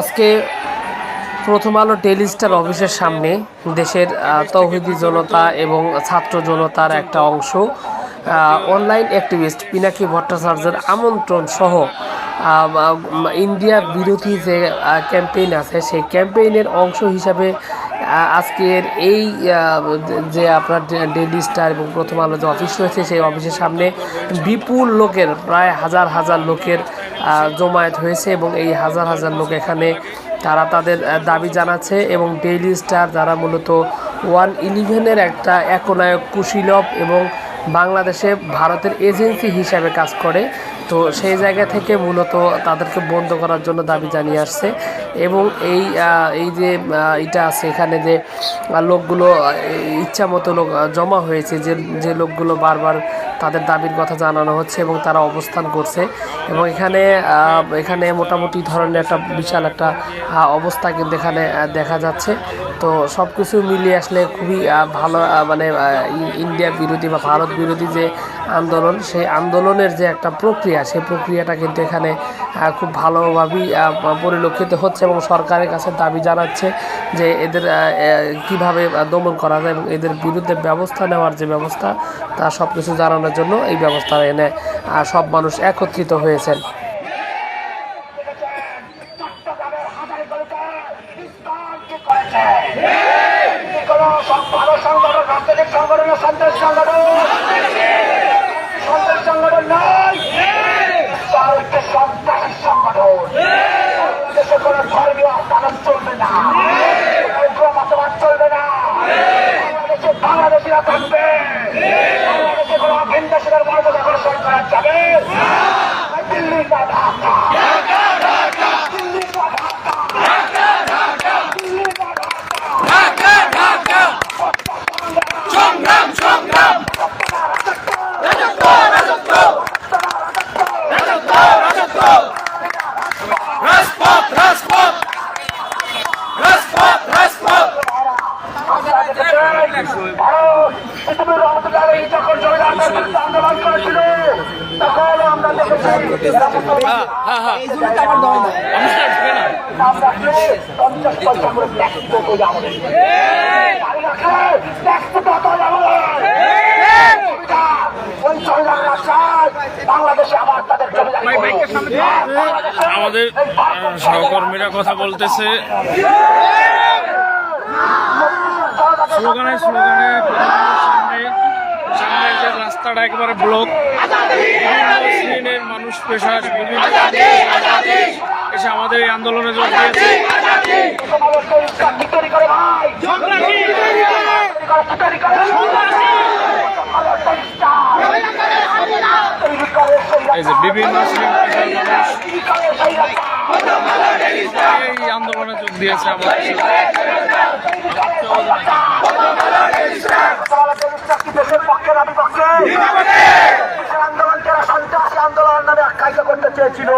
আজকে প্রথম আলো ডেইলি স্টার অফিসের সামনে দেশের তৌহিদি জনতা এবং ছাত্র জনতার একটা অংশ। অনলাইন অ্যাক্টিভিস্ট পিনাকি ভট্টাচার্যের আমন্ত্রণ সহ ইন্ডিয়া বিরোধী যে ক্যাম্পেইন আছে, সেই ক্যাম্পেইনের অংশ হিসাবে আজকের এই যে আপনার ডেলি স্টার এবং প্রথম আলো যে অফিস রয়েছে, সেই অফিসের সামনে বিপুল লোকের, প্রায় হাজার হাজার লোকের জমায়েত হয়েছে এবং এই হাজার হাজার লোক এখানে, তারা তাদের দাবি জানাচ্ছে এবং ডেইলি স্টার যারা মূলত ওয়ান ইলেভেনের একটা একনায়ক কুশীলভ এবং বাংলাদেশে ভারতের এজেন্সি হিসাবে কাজ করে তো সেই জায়গা থেকে মূলত তাদেরকে বন্ধ করার জন্য দাবি জানিয়ে আসছে। এবং এই এই যে এটা আছে এখানে যে লোকগুলো ইচ্ছা মতো লোক জমা হয়েছে, যে যে লোকগুলো বারবার তাদের দাবির কথা জানানো হচ্ছে এবং তারা অবস্থান করছে। এবং এখানে এখানে মোটামুটি ধরনের একটা বিশাল একটা অবস্থা কিন্তু এখানে দেখা যাচ্ছে। তো সব কিছু মিলিয়ে আসলে খুবই ভালো মানে ইন্ডিয়া বিরোধী বা ভারত বিরোধী যে আন্দোলন, সেই আন্দোলনের যে একটা প্রক্রিয়া, সেই প্রক্রিয়াটা কিন্তু এখানে খুব ভালোভাবেই পরিলক্ষিত হচ্ছে এবং সরকারের কাছে দাবি জানাচ্ছে যে এদের কীভাবে দমন করা যায় এবং এদের বিরুদ্ধে ব্যবস্থা নেওয়ার যে ব্যবস্থা, তা সব কিছু জানানোর জন্য এই ব্যবস্থা এনে সব মানুষ একত্রিত হয়েছেন। সন্ত্রাস সংগঠন নয় তার হচ্ছে সন্ত্রাসী সংগঠন। দেশে কোনো ধর্মীয় আদালত চলবে না। মতবাদ চলবে না। বাংলাদেশে বাংলাদেশিরা থাকবে। বাংলাদেশে কোনো ভিন্নশীলের মর্যাদা করে সরকার যাবে দিল্লি না ঢাকা দিল্লি না ঢাকা দিল্লি না ঢাকা পৃথিবীর রহমতুল্লাহ আলাইহি যখন জমিদারদের বিরুদ্ধে আন্দোলন করেছিল তখন আমরা দেখেছি আমরা পঞ্চাশ পয়সা করে ট্যাক্স দিতে হতো আমাদের গাড়ি রাখলে ট্যাক্স দিতে হতো আমাদের জমিদার, ওই জমিদাররা চায় বাংলাদেশে আবার তাদের জমিদারি করুক। বাংলাদেশে আমাদের এই ভারতের আহ, সহকর্মীরা কথা বলতেছে। স্লোগানে স্লোগানে সামনে সামনে রাস্তাটা একেবারে ব্লক বিভিন্ন শ্রেণির মানুষ পেশা বিভিন্ন এসে আমাদের এই আন্দোলনে যোগ দিয়েছে। তৈরি এই যে বিভিন্ন এই আন্দোলনে যোগ দিয়েছে আমাদের সন্ত্রাসী আন্দোলন নামে আখ্যায়িত করতে চেয়েছিল।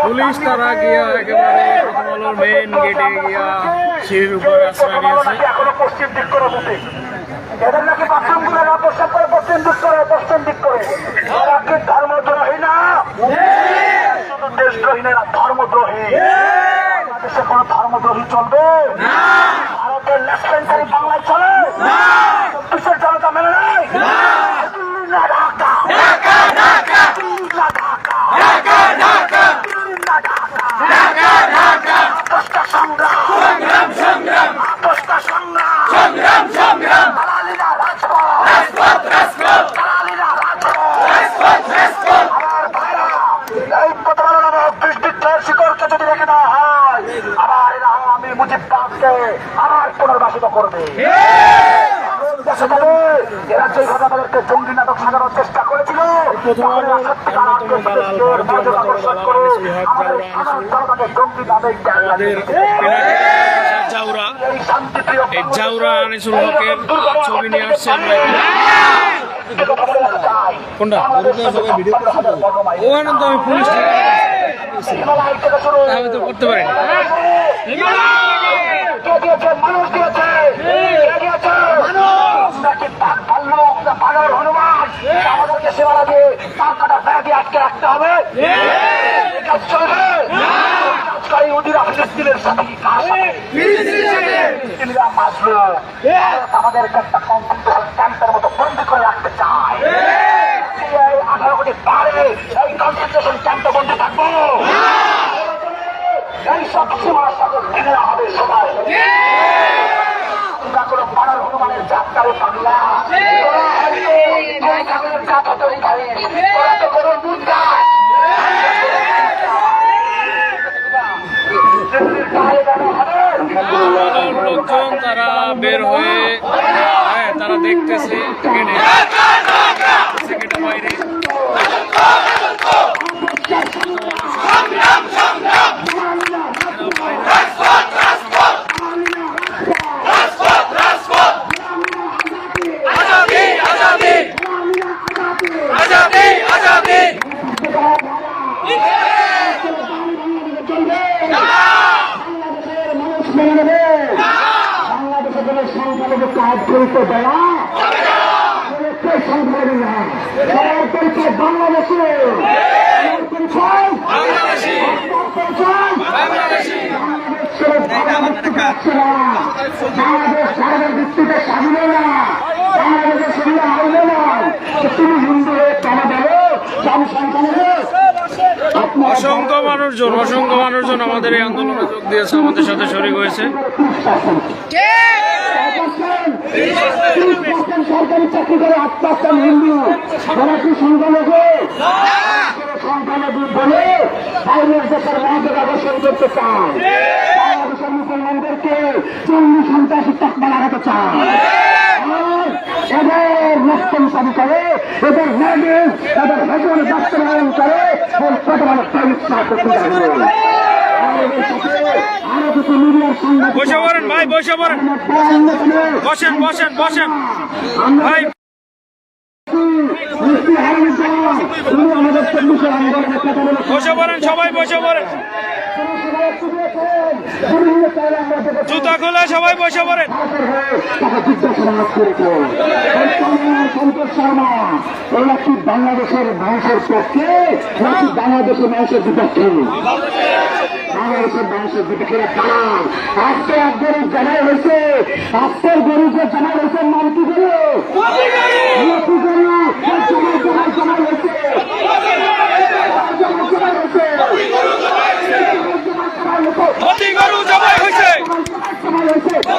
পুলিশ তারা গিয়া একেবারে প্রথম আলোর মেন গেটে গিয়া সিঁড়ির উপরে আশ্রয় নিয়েছে। এখনও পশ্চিম দিক করে বসে এদের নাকি বাথরুমগুলো না প্রস্তাব করে পশ্চিম দিক করে পশ্চিম দিক করে। এরা কি ধর্মদ্রোহী না? শুধু দেশদ্রোহী না ধর্মদ্রোহী। বাংলাদেশে কোনো ধর্মদ্রোহী চলবে? ভারতের লেফটেন্টারি বাংলায় চলে? চব্বিশের জনতা মেনে নেয় দিল্লি না ঢাকা দিল্লি না ঢাকা দিল্লি না ঢাকা আপোষটা সংগ্রাম আপোষটা সংগ্রাম দালালিরা রাজপথ দালালিরা রাজপথ আমার ভাইরা এই প্রতিবাদ নামক দুষ্কৃত্যের শিকড়কে যদি রেখে দেওয়া হয় আবার এরা আমি মুজিব দাসকে আবার পুনর্বাসিত করবে। জঙ্গি নাটক সাজানোর চেষ্টা করেছিল। জাউরা আনিসুল হকের ছবি নিয়ে আসছে। কোনটা? ওখানে তো আমি পুলিশ আমি তো করতে পারি না। কে দিয়েছে মানুষ দিয়েছে কে দিয়েছে মানুষ নাকি পাক ভাল্লুক না পাগল হনুমান আমাদেরকে একটা কম্পিউটার ক্যাম্পের মতো বন্দি করে রাখতে চায় আঠারো কোটি পারে এই কনসেন্ট্রেশন ক্যাম্পে বন্দি থাকব এই সব সাথে ভেঙে হবে সবাই তোমরা কোনো পাড়ার হনুমানের যাত্রারে পাগলা তোরা হয়তো এই কাগজের কাঁথা তৈরি করিস তোরা তো কোনো মুদ্রা লোকজন তারা বের হয়ে হ্যাঁ তারা দেখতেছে বাইরে বাংলাদেশে কোনো সংখ্যালঘু কাজ করতে দেওয়া সংখ্যালঘু না আমার পরিচয় বাংলাদেশে আমার পরিচয় বাংলাদেশি ধর্মের ভিত্তিতে না বাংলাদেশের সঙ্গে না তুমি হিন্দু হয়ে কেন দেবো জনসংখ্যা অসংখ্য মানুষজন অসংখ্য মানুষজন আমাদের এই আন্দোলনে যোগ দিয়েছে, আমাদের সাথে শরিক হয়েছে। সরকারি চাকরি করে করতে মুসলমানদেরকে চল্লিশ সন্ত্রাসী চাকমা লাগাতে চায় রক্তচারী করে এদের ন্যায় এদের হেজন বাস্তবায়ন করে ওই আরও কিছু মিডিয়ার সংবাদ বসে পড়েন ভাই বসে পড়েন। বসেন বসেন বসেন। ভাই। বসে পড়েন সবাই বসে পড়েন। জুতা খোলা সবাই বসে পড়েন বাংলাদেশের মানুষের পক্ষে বাংলাদেশের মানুষের বিপক্ষে বাংলাদেশের মানুষের বিপক্ষে দাঁড়ান আজকে এক গরিব জানা হয়েছে আজকের গরিব যে জানা হয়েছে নাম কি জমা জমা জমা হয়েছে জমা জমা হয়েছে মতি গরু জবাই হয়েছে জমা হয়েছে মতি গরু জবাই হয়েছে জমা জমা হয়েছে মতি গরু জবাই হয়েছে এখন তো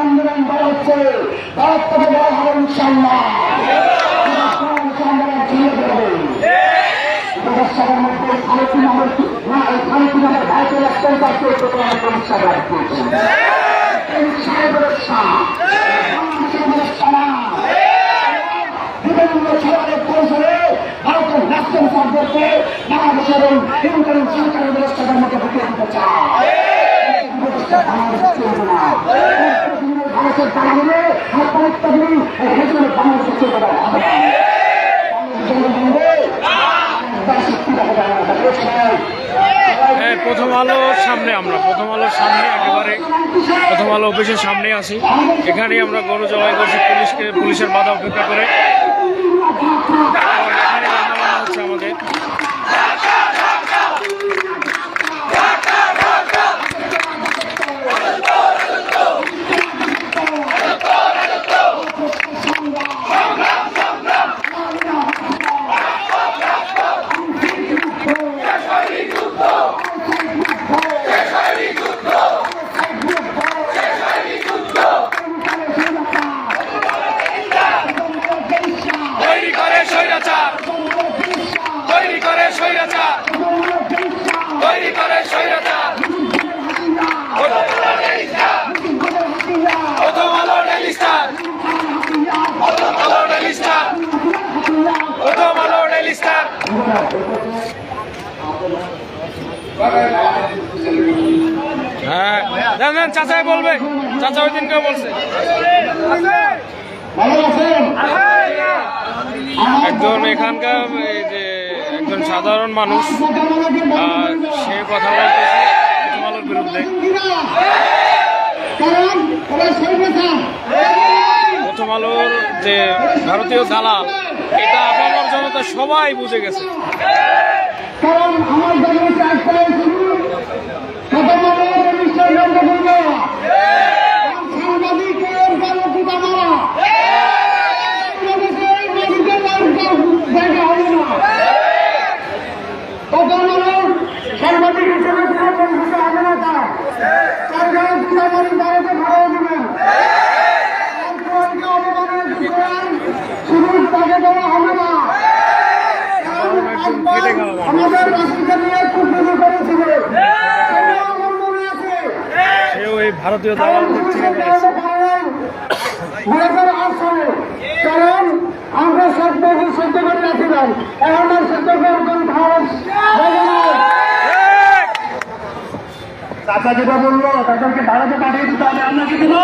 আন্দোলন বড় হচ্ছে বড় হবে ইনশাল্লাহ আন্দোলন বিভিন্ন পরিসরে ভারতের সরকারের দিতে প্রথম আলোর সামনে আমরা, প্রথম আলোর সামনে একেবারে, প্রথম আলো অফিসের সামনে আছি। এখানে আমরা গরু জবাই করছি, পুলিশকে, পুলিশের বাধা উপেক্ষা করে। এখানে রান্নাবান্না হচ্ছে আমাদের তৈরি করে স্বৈরাচার তৈরি করে স্বৈরাচার স্বৈরাচার প্রথম আলো ডেলি স্টার প্রথম আলো ডেলি স্টার প্রথম আলো ডেলি স্টার হ্যাঁ দেন চাচাই বলবে। চাচা ওই দিনকে বলছে। একজন এখানকার এই যে একজন সাধারণ মানুষ সে কথা বলতেছে বিরুদ্ধে। আলোর যে ভারতীয় দালাল এটা আপনার জনতা সবাই বুঝে গেছে। কারণ আমার জন্য চাষ করে শুধু প্রথম আলো নিশ্চয় বন্ধ করব সাংবাদিকের কারও পিতা মারা বাংলাদেশের মানুষের জায়গা হবে না প্রথম আলো সাংবাদিক হিসেবে কোনো বঞ্চিত হবে না তারা তার গায়ে পিতা মারি ভারতে ভাড়া দেবেন শুধু তাকে দেওয়া হবে না আমাদের রাষ্ট্রকে নিয়ে কুটনীতি করেছিল সেটা আমার মনে আছে সেও এই ভারতীয় কারণ দালাল সালে কারণ আমরা সব সত্য সহ্য করে রাখিলাম এখন আর চাচা যেটা বলল তাদেরকে ভারতে পাঠিয়ে দিতে হবে আমরা কি দিব?